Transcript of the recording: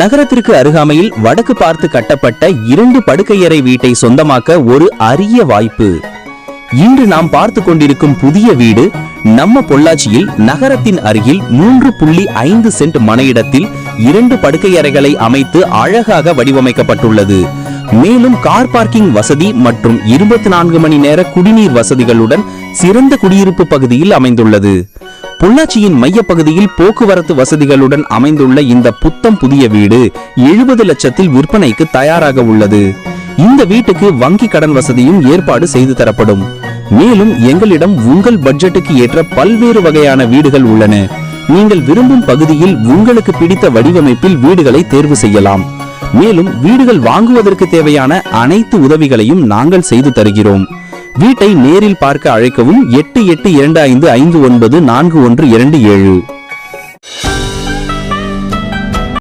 நகரத்திற்கு அருகாமையில் வடக்கு பார்த்து கட்டப்பட்ட இரண்டு படுக்கையறை வீட்டை சொந்தமாக்க ஒரு அரிய வாய்ப்பு. இன்று நாம் பார்த்து கொண்டிருக்கும் புதிய வீடு நம்ம பொள்ளாச்சியில் நகரத்தின் அருகில் மூன்று புள்ளி ஐந்து சென்ட் மனையிடத்தில் இரண்டு படுக்கையறைகளை அமைத்து அழகாக வடிவமைக்கப்பட்டுள்ளது. மேலும் கார் பார்க்கிங் வசதி மற்றும் இருபத்தி நான்கு மணி நேர குடிநீர் வசதிகளுடன் சிறந்த குடியிருப்பு பகுதியில் அமைந்துள்ளது. பொள்ளாச்சியின் மையப்பகுதியில் போக்குவரத்து வசதிகளுடன் அமைந்துள்ள இந்த புத்தம் புதிய வீடு எழுபது லட்சத்தில் விற்பனைக்கு தயாராக உள்ளது. இந்த வீட்டுக்கு வங்கி கடன் வசதியும் ஏற்பாடு செய்து தரப்படும். மேலும் எங்களிடம் உங்கள் பட்ஜெட்டுக்கு ஏற்ற பல்வேறு வகையான வீடுகள் உள்ளன. நீங்கள் விரும்பும் பகுதியில் உங்களுக்கு பிடித்த வடிவமைப்பில் வீடுகளை தேர்வு செய்யலாம். மேலும் வீடுகள் வாங்குவதற்கு தேவையான அனைத்து உதவிகளையும் நாங்கள் செய்து தருகிறோம். வீட்டை நேரில் பார்க்க அழைக்கவும் எட்டு எட்டு இரண்டு ஐந்து ஐந்து ஒன்பது நான்கு ஒன்று இரண்டு ஏழு.